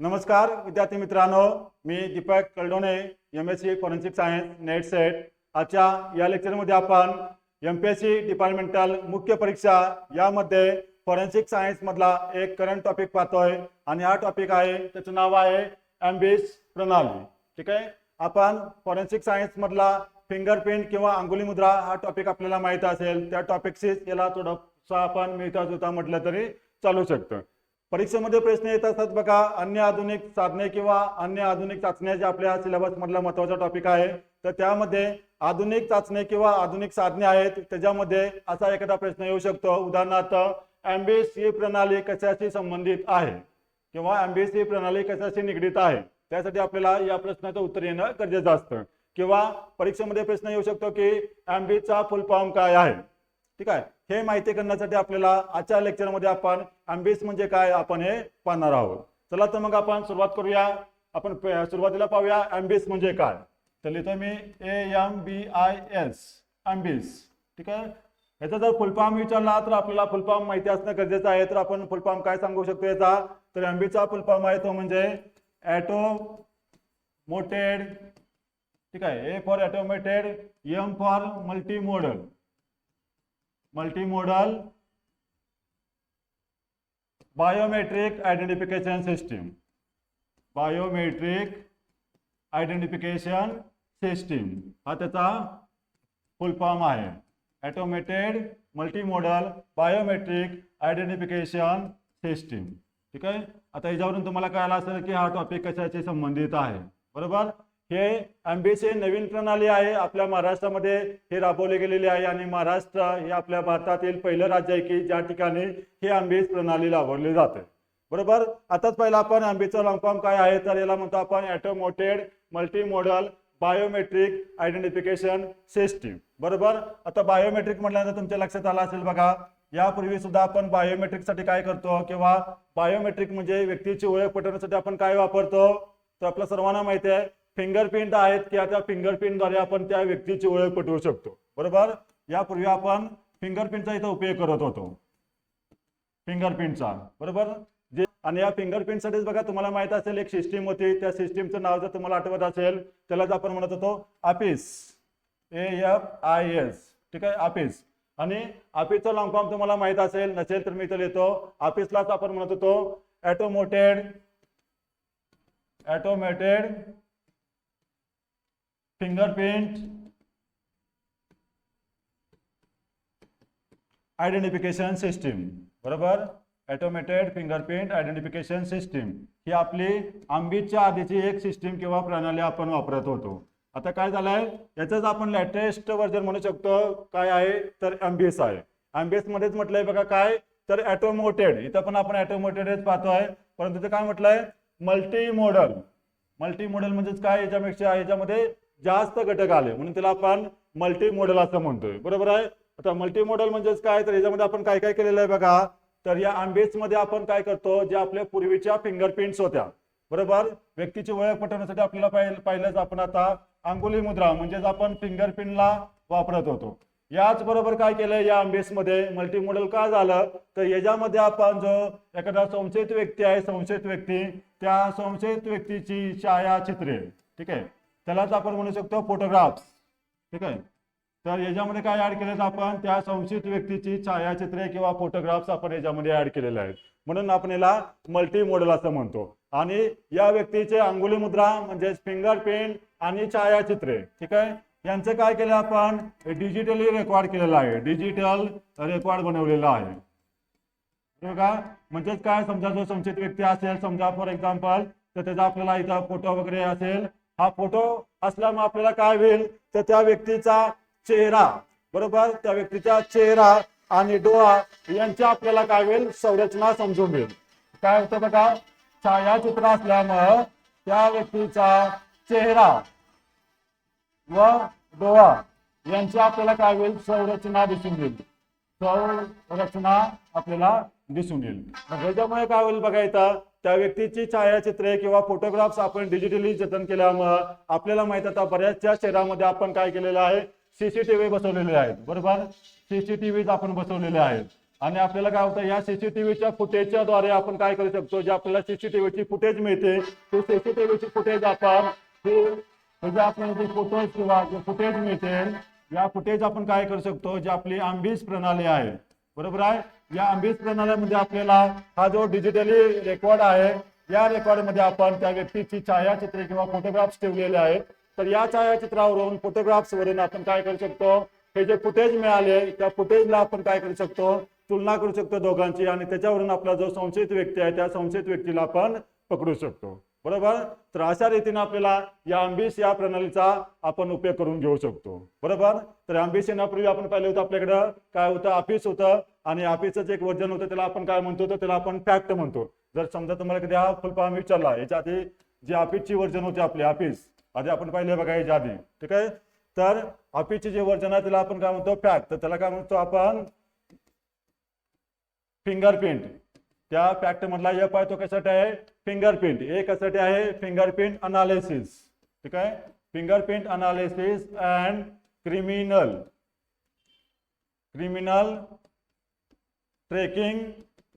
नमस्कार विद्यार्थी मित्रांनो. मी Deepak Kaldone M S C forensic science NET SET आजच्या या लेक्चरमध्ये आपण M P S C departmental मुख्य परीक्षा यामध्ये फॉरेन्सिक सायन्समधला एक करंट टॉपिक पाहतोय आणि हा टॉपिक आहे त्याचं नाव आहे ॲम्बिस प्रणाली ठीक आहे? आपण फॉरेन्सिक सायन्समधला फिंगरप्रिंट किंवा अंगुली मुद्रा हा टॉपिक आपल्याला माहीत असेल. त्या टॉपिकशीच याला थोडंसं आपण मिळता जुळता म्हटलं तरी चालू शकतो. परीक्षेमध्ये प्रश्न येत असतात बघा अन्य आधुनिक साधने किंवा अन्य आधुनिक चाचण्या ज्या आपल्या सिलेबस मधला महत्त्वाचा टॉपिक आहे तर त्यामध्ये आधुनिक चाचणे किंवा आधुनिक साधने आहेत त्याच्यामध्ये असा एखादा प्रश्न येऊ शकतो. उदाहरणार्थ एमबीसी प्रणाली कशाशी संबंधित आहे? किंवा एमबीसी प्रणाली कशाशी निगडीत आहे? त्यासाठी आपल्याला या प्रश्नाचं उत्तर येणं गरजेचं असतं. किंवा परीक्षेमध्ये प्रश्न येऊ शकतो की एमबीचा फुल फॉर्म काय आहे? ठीक आहे? हे माहिती करण्यासाठी आपल्याला आजच्या लेक्चरमध्ये आपण अँबिस म्हणजे काय आपण हे पाहणार आहोत. चला तर मग आपण सुरुवात करूया. आपण सुरुवातीला पाहूया अँबिस म्हणजे काय. तर लिहितो मी A M B I S AMBIS ठीक आहे? याचा जर फुलफॉर्म विचारला तर आपल्याला फुलफॉर्म माहिती असणं गरजेचं आहे. तर आपण फुलफॉर्म काय सांगू शकतो याचा? तर अँबिसचा फुलफॉर्म आहे तो म्हणजे ॲटो मोटेड ठीक आहे? A for automated M for multi modal multimodal biometric identification system biometric identification system हा त्याचा फुल फॉर्म आहे. Automated multimodal biometric identification system ठीक आहे? आता याच्यावरून तुम्हाला कळालं असेल की हा टॉपिक कशाशी संबंधित आहे. बरोबर? हे आंबेचे नवीन प्रणाली आहे. आपल्या महाराष्ट्रामध्ये हे राबवले गेलेले आहे आणि महाराष्ट्र हे आपल्या भारतातील पहिलं राज्य आहे की ज्या ठिकाणी हे आंबे प्रणाली राबवली जाते. बरोबर? आताच पहिला आपण आंबेचं लॉंगफॉर्म काय आहे? तर याला म्हणतो आपण automated multi modal biometric identification system बरोबर? आता बायोमेट्रिक म्हटल्यानंतर तुमच्या लक्षात आलं असेल बघा यापूर्वी सुद्धा आपण बायोमेट्रिकसाठी काय करतो किंवा बायोमेट्रिक म्हणजे व्यक्तीची ओळख पटवण्यासाठी आपण काय वापरतो? तर आपल्या सर्वांना माहिती आहे फिंगरप्रिंट आहेत की त्या फिंगरप्रिंटद्वारे आपण त्या व्यक्तीची ओळख पटवू शकतो. बरोबर? यापूर्वी आपण फिंगरप्रिंटचा इथं उपयोग करत होतो. फिंगरप्रिंटचा. बरोबर? जे आणि या फिंगरप्रिंटसाठीच बघा तुम्हाला माहीत असेल एक सिस्टीम होती. त्या सिस्टीमचं नाव जर तुम्हाला आठवत असेल त्यालाच आपण म्हणत होतो office A F I S ठीक आहे? आपिस आणि आपिसचं लॉंग फॉर्म तुम्हाला माहीत असेल नसेल तर मी इथं लिहितो. आपिसलाच आपण म्हणत होतो automated automated fingerprint identification system बरोबर? ॲटोमेटेड फिंगरप्रिंट आयडेंटिफिकेशन सिस्टीम ही आपली आंबीच्या आधीची एक सिस्टीम किंवा प्रणाली आपण वापरत होतो. आता काय झालंय? याचंच आपण लेटेस्ट व्हर्जन म्हणू शकतो. काय आहे? तर अँबिस आहे. अँबिस मध्येच म्हटलंय बघा काय? तर ॲटोमोटेड इथं पण आपण ॲटोमोटेडच पाहतोय. परंतु ते काय म्हटलंय? मल्टी मॉडल मल्टी मॉडल म्हणजेच काय? याच्यापेक्षा याच्यामध्ये जास्त घटक आले. म्हणून त्याला आपण मल्टी मॉडेल असं म्हणतोय. बरोबर आहे? आता मल्टी मॉडेल म्हणजेच काय? तर याच्यामध्ये आपण काय काय केलेलं आहे बघा. तर या आंबेस मध्ये आपण काय करतो? जे आपल्या पूर्वीच्या फिंगरप्रिंट्स होत्या. बरोबर? व्यक्तीची ओळख पटवण्यासाठी आपल्याला पाहिलं पाहिलंच आपण आता अंगुली मुद्रा म्हणजेच आपण फिंगरप्रिंटला वापरत होतो. याच बरोबर काय केलं या आंबेसमध्ये मल्टी मॉडेल का झालं? तर याच्यामध्ये आपण जो एखादा संशयित व्यक्ती आहे संशयित व्यक्ती त्या संशयित व्यक्तीची छायाचित्रे. ठीक आहे? त्यालाच आपण म्हणू शकतो फोटोग्राफ्स ठीक आहे? तर याच्यामध्ये काय ऍड केलेत आपण? त्या संशयित व्यक्तीची छायाचित्रे किंवा फोटोग्राफ्स आपण याच्यामध्ये ऍड केलेले आहेत. म्हणून आपण याला मल्टी मॉडेल असं म्हणतो. आणि या व्यक्तीचे अंगुली मुद्रा म्हणजेच फिंगरप्रिंट आणि छायाचित्रे. ठीक आहे? यांचं काय केलं आपण? डिजिटली रेकॉर्ड केलेलं आहे. डिजिटल रेकॉर्ड बनवलेलं आहे. का म्हणजेच काय? समजा जो संशयित व्यक्ती असेल समजा फॉर एक्झाम्पल तर त्याचा आपल्याला इथं फोटो वगैरे असेल. हा फोटो असल्यामुळे आपल्याला काय होईल? तर त्या व्यक्तीचा चेहरा. बरोबर? त्या व्यक्तीचा चेहरा आणि डोळा यांची आपल्याला काय होईल? संरचना समजून घेईल. काय होतं बघा? छायाचित्र असल्यामुळं त्या व्यक्तीचा चेहरा व डोळा यांची आपल्याला काय होईल? संरचना दिसून येईल संरचना आपल्याला दिसून येईल. त्याच्यामुळे ह्याच्यामुळे काय होईल बघा इथं? त्या व्यक्तीची छायाचित्रे किंवा फोटोग्राफ्स आपण डिजिटली जतन केल्यामुळं आपल्याला माहीत आता बऱ्याचशा शहरामध्ये आपण काय केलेलं आहे? सीसीटीव्ही बसवलेले आहेत. बरोबर? सीसीटीव्ही आपण बसवलेले आहेत. आणि आपल्याला काय होतं या सीसीटीव्हीच्या फुटेजच्या द्वारे आपण काय करू शकतो? जे आपल्याला सीसीटीव्हीची फुटेज मिळते ते सीसीटीव्हीची फुटेज आपण म्हणजे आपल्याला जे फोटोज किंवा जे फुटेज मिळते या फुटेज आपण काय करू शकतो? जी आपली आंबीज प्रणाली आहे. बरोबर आहे? या आंबीस प्रणालीमध्ये आपल्याला हा जो डिजिटली रेकॉर्ड आहे या रेकॉर्डमध्ये आपण त्या व्यक्तीची छायाचित्रे किंवा फोटोग्राफ्स ठेवलेले आहेत. तर या छायाचित्रावरून फोटोग्राफ्स वरून आपण काय करू शकतो? हे जे फुटेज मिळाले त्या फुटेजला आपण काय करू शकतो? तुलना करू शकतो दोघांची आणि त्याच्यावरून आपला जो संशयित व्यक्ती आहे त्या संशयित व्यक्तीला आपण पकडू शकतो. बरोबर? तर अशा रीतीने आपल्याला या आंबीस या प्रणालीचा आपण उपयोग करून घेऊ शकतो. बरोबर? तर आंबीस येण्यापूर्वी आपण पाहिलं होतं आपल्याकडं काय होतं? ऑफिस होतं आणि ऑफिसचं एक वर्जन होतं त्याला आपण काय म्हणतो तर त्याला आपण फॅक्ट म्हणतो. जर समजा तुम्हाला कधी हा फुलपा विचारला याच्या आधी जी ऑफिसची वर्जन होती आपली ऑफिस आधी आपण पाहिले बघा याच्या आधी. ठीक आहे? तर ऑफिसची जे वर्जन आहे त्याला आपण काय म्हणतो? फॅक्ट तर त्याला काय म्हणतो आपण? फिंगरप्रिंट त्या फॅक्ट मधला एफ आहे तो कशासाठी आहे? फिंगरप्रिंट ए कशासाठी आहे? फिंगरप्रिंट अनालिसिस ठीक आहे? Fingerprint analysis and criminal criminal tracking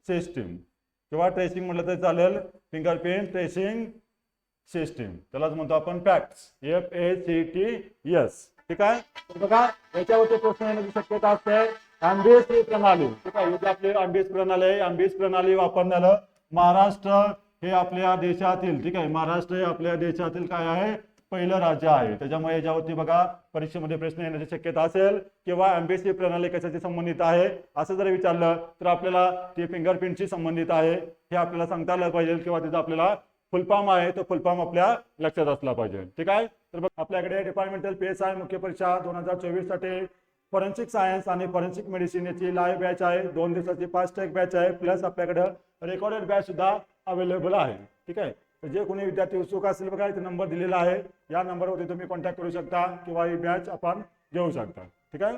system किंवा ट्रेसिंग म्हटलं तर चालेल. फिंगरप्रिंट ट्रेसिंग सिस्टीम त्यालाच म्हणतो आपण FACTS F A C T S ठीक आहे? बघा याच्यावरती प्रश्न येण्याची शक्यता असते. आंबेस प्रणाली. ठीक आहे ही आंबेस प्रणाली आहे आंबेस प्रणाली वापरण्याला महाराष्ट्र हे आपल्या देशातील ठीक आहे महाराष्ट्र हे आपल्या देशातील काय आहे? पहिलं राज्य आहे. त्याच्यामुळे याच्यावरती बघा परीक्षेमध्ये प्रश्न येण्याची शक्यता असेल किंवा एमबीसी प्रणाली कशाशी संबंधित आहे? असं जर विचारलं तर आपल्याला ती फिंगरप्रिंटशी संबंधित आहे. हे आपल्याला सांगता आलं पाहिजे किंवा तिथं आपल्याला फुलफॉर्म आहे तो फुलफॉर्म आपल्या लक्षात असला पाहिजे. ठीक आहे? तर बघ आपल्याकडे डिपार्टमेंटल पी एस आय मुख्य परीक्षा दोन हजार चोवीससाठी फॉरेन्सिक सायन्स आणि फॉरेन्सिक मेडिसिन याची लाईव्ह बॅच आहे. दोन दिवसाची फास्ट ट्रॅक बॅच आहे. प्लस आपल्याकडं रेकॉर्डेड बॅच सुद्धा अवेलेबल आहे. ठीक आहे? तर जे कोणी विद्यार्थी उत्सुक असेल बघा इथे नंबर दिलेला आहे. या नंबरवरती तुम्ही कॉन्टॅक्ट करू शकता किंवा ही बॅच आपण घेऊ शकता. ठीक आहे?